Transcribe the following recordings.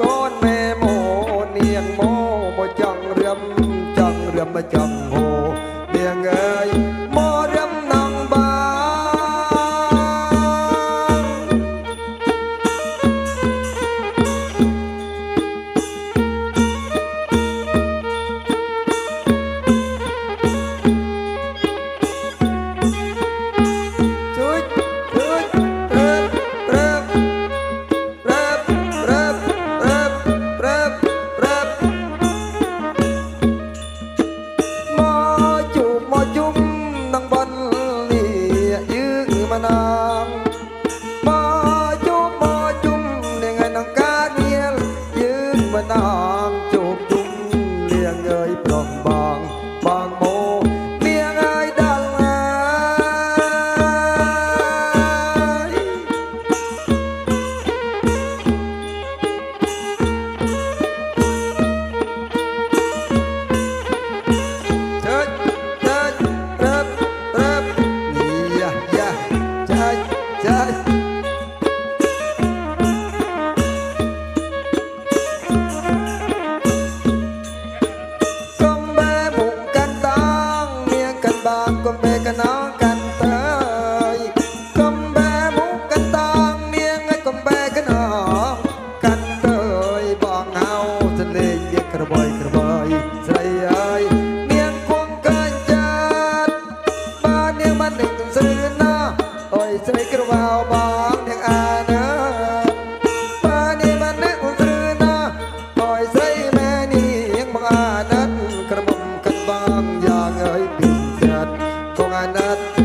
ก้อนแม่โมเนียงโมบ่จังเรือมจังเรือมบ่จัง ស្រីក្រវ៉ាវបងអ្នកអាណាបានីបានអ្នកគ្រឿណាអើយស្រីម៉ែនាងបងអាណិតក្រមុំគិតបងយ៉ាងហើយពីចិត្តគង់អាណិត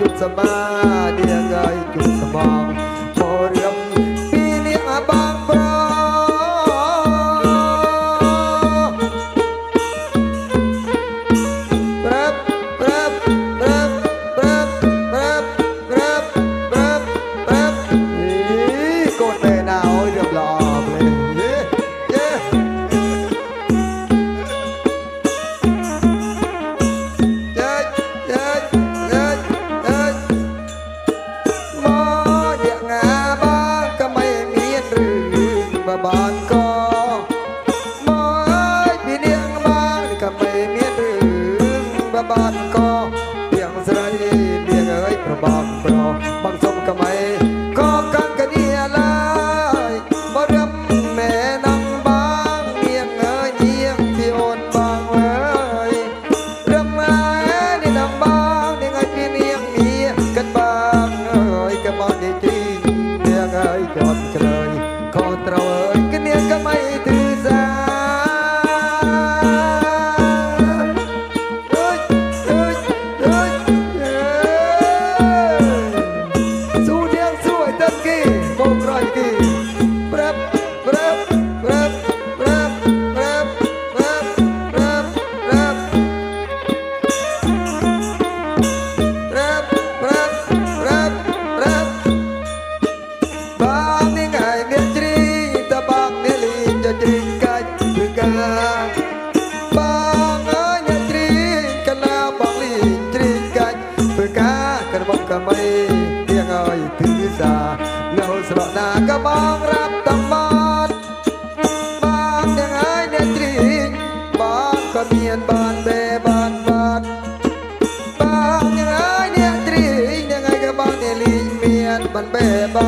ทุกสบายดี ក៏បានកទៀងស្រីមានអើយប្របងប្រុសបងសុំកំៃក៏កាន់គ្នាឡើយមករំមែនងបងមានអើយនាងពីអូនបងអើយរំអើយនេះនងបងនាងអើយពីនាងមាកាត់បងអើយកំអត់នេះទីនាងអើយចត់ក្រោយ បងរាប់តំបត់បងទាំងអើយអ្នកជ្រីបងក៏មានបានបែបានបាត់បងយ៉ាងអើយអ្នកត្រីយ៉ាងអើយក៏បងអ្នកលីងមានបានបែបាត់ក៏មិន